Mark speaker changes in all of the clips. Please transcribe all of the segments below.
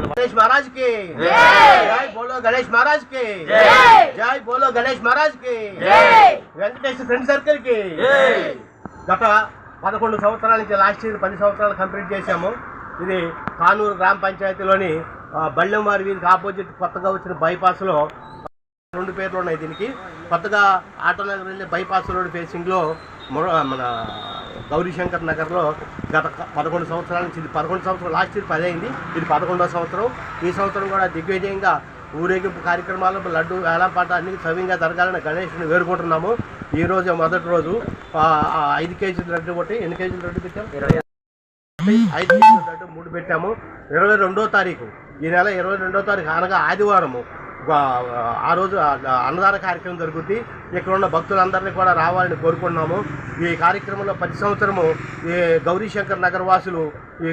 Speaker 1: गणेश महाराज के। जय। बोलो गणेश महाराज के। जय। बोलो गणेश महाराज के। वेंकटेश फ्रेंड सर्कल के। गटा పదకొండు సంవత్సరాల నుంచి లాస్ట్ ఇయర్ పది సంవత్సరాలు కంప్లీట్ చేశాము. ఇది కానూరు గ్రామ పంచాయతీలోని ఆ, బళ్ళెంవారి వీధికి ఆపోజిట్ కొత్తగా వచ్చిన బైపాస్లో రెండు పేర్లు ఉన్నాయి దీనికి. కొత్తగా ఆటోనగర్ వెళ్ళే బైపాస్ రోడ్ ఫేసింగ్లో మన గౌరీశంకర్ నగర్లో గత పదకొండు సంవత్సరాల నుంచి ఇది పదకొండు సంవత్సరం లాస్ట్ ఇయర్ పది అయింది. ఇది పదకొండో సంవత్సరం. ఈ సంవత్సరం కూడా దిగ్విజయంగా ఊరేగింపు కార్యక్రమాలు లడ్డు వేలంపాట అన్ని సవ్యంగా జరగాలని గణేష్ని వేడుకుంటున్నాము. ఈ రోజు మొదటి రోజు ఐదు కేజీల లడ్డు ఒకటి ఎన్ని కేజీల లడ్డు పెట్టాం? ఐదు. కేజీల లడ్డు మూడు పెట్టాము. ఇరవై రెండో తారీఖు. ఈ నెల ఇరవై రెండో తారీఖు అనగా ఆదివారము. ఆ, రోజు అన్నదాన కార్యక్రమం జరుగుద్ది. ఇక్కడ ఉన్న భక్తులందరినీ కూడా రావాలని కోరుకుంటున్నాము. ఈ కార్యక్రమంలో ప్రతి సంవత్సరము ఈ గౌరీశంకర్ నగర్ వాసులు ఈ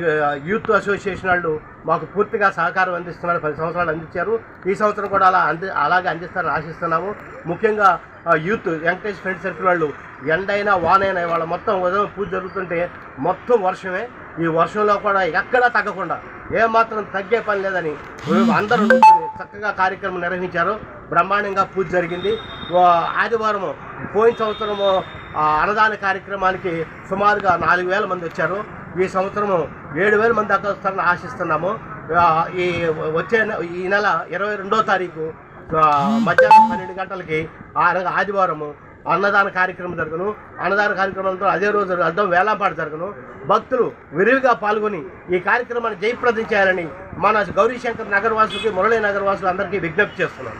Speaker 1: యూత్ అసోసియేషన్ వాళ్ళు మాకు పూర్తిగా సహకారం అందిస్తున్నారు. పది సంవత్సరాలు అందించారు. ఈ సంవత్సరం కూడా అలా అంది అలాగే అందిస్తారని ఆశిస్తున్నాము. ముఖ్యంగా యూత్ వెంకటేష్ ఫ్రెండ్ సర్కిల్ వాళ్ళు ఎండైనా వానైనా వాళ్ళ మొత్తం ఉదయం పూజ జరుగుతుంటే మొత్తం వర్షమే. ఈ వర్షంలో కూడా ఎక్కడా తగ్గకుండా ఏమాత్రం తగ్గే పని లేదని అందరూ చక్కగా కార్యక్రమం నిర్వహించారు. బ్రహ్మాండంగా పూజ జరిగింది. ఆదివారం పోయిన సంవత్సరము అన్నదాన కార్యక్రమానికి సుమారుగా నాలుగు వేల మంది వచ్చారు. ఈ సంవత్సరము ఏడు వేల మంది దాకా వస్తారని ఆశిస్తున్నాము ఈ వచ్చే నె- ఈ నెల ఇరవై రెండో తారీఖు మధ్యాహ్నం పన్నెండు గంటలకి ఆ ఆదివారము అన్నదాన కార్యక్రమం జరుగును. అన్నదాన కార్యక్రమంతో అదే రోజు అర్థం వేలాపాటు జరుగును. భక్తులు విరివిగా పాల్గొని ఈ కార్యక్రమాన్ని జయప్రదం చేయాలని మన గౌరీశంకర్ నగర్ వాసులకి మురళీ నగర్ వాసులు అందరికీ విజ్ఞప్తి చేస్తున్నాను.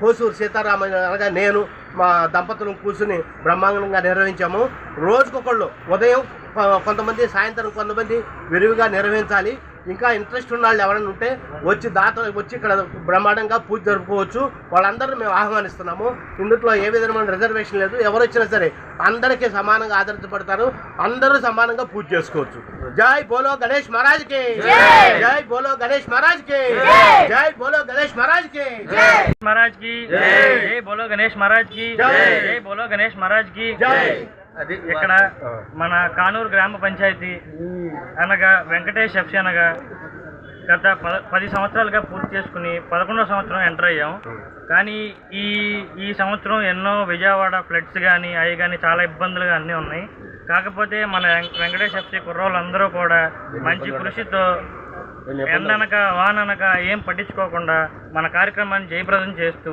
Speaker 1: కోసూరు సీతారామయ్య అనగా నేను మా దంపతులను కూర్చుని బ్రహ్మాండంగా నిర్వహించాము. రోజుకొకళ్ళు ఉదయం కొంతమంది సాయంత్రం కొంతమంది విరివిగా నిర్వహించాలి. ఇంకా ఇంట్రెస్ట్ ఉన్న వాళ్ళు ఎవరైనా ఉంటే వచ్చి దాత వచ్చి ఇక్కడ బ్రహ్మాండంగా పూజ జరుపుకోవచ్చు. వాళ్ళందరినీ మేము ఆహ్వానిస్తున్నాము. ఇందులో ఏ విధమైన రిజర్వేషన్ లేదు. ఎవరు వచ్చినా సరే అందరికీ సమానంగా ఆదరించబడతారు. అందరూ సమానంగా పూజ చేసుకోవచ్చు. జై బోలో గణేష్ మహారాజ్ కే జై బోలో గణేష్ మహారాజ్ జై. బోలో గణేష్ మహారాజ్ కే
Speaker 2: మహారాజ్కి జై. బోలో గణేష్
Speaker 1: మహారాజ్కి
Speaker 2: జై బోలో గణేష్ మహారాజ్కి జై.
Speaker 1: జై
Speaker 2: ఇక్కడ మన కానూరు గ్రామ పంచాయతీ అనగా వెంకటేష్ ఎఫ్సి అనగా గత పద పది సంవత్సరాలుగా పూర్తి చేసుకుని పదకొండో సంవత్సరం ఎంటర్ అయ్యాం. కానీ ఈ ఈ సంవత్సరం ఎన్నో విజయవాడ ఫ్లడ్స్ కానీ అవి కానీ చాలా ఇబ్బందులుగా అన్నీ ఉన్నాయి. కాకపోతే మన వెంకటేష్ ఎఫ్సి కుర్రోళ్ళందరూ కూడా మంచి కృషితో ఎండనక వాననక ఏం పట్టించుకోకుండా మన కార్యక్రమాన్ని జయప్రదం చేస్తూ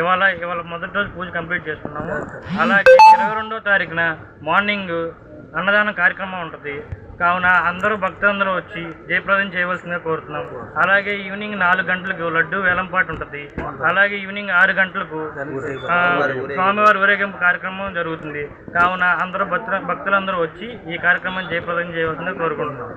Speaker 2: ఇవాళ ఇవాళ మొదటి రోజు పూజ కంప్లీట్ చేసుకున్నాము అలాగే ఇరవై రెండో తారీఖున మార్నింగ్ అన్నదాన కార్యక్రమం ఉంటుంది. కావున అందరూ భక్తులందరూ వచ్చి జయప్రదం చేయవలసిందిగా కోరుతున్నాం. అలాగే ఈవినింగ్ నాలుగు గంటలకు లడ్డు వేలంపాటు ఉంటుంది. అలాగే ఈవినింగ్ ఆరు గంటలకు స్వామివారి ఊరేగింపు కార్యక్రమం జరుగుతుంది. కావున అందరూ భక్తుల భక్తులందరూ వచ్చి ఈ కార్యక్రమం జయప్రదం చేయవలసిందిగా కోరుకుంటున్నాం.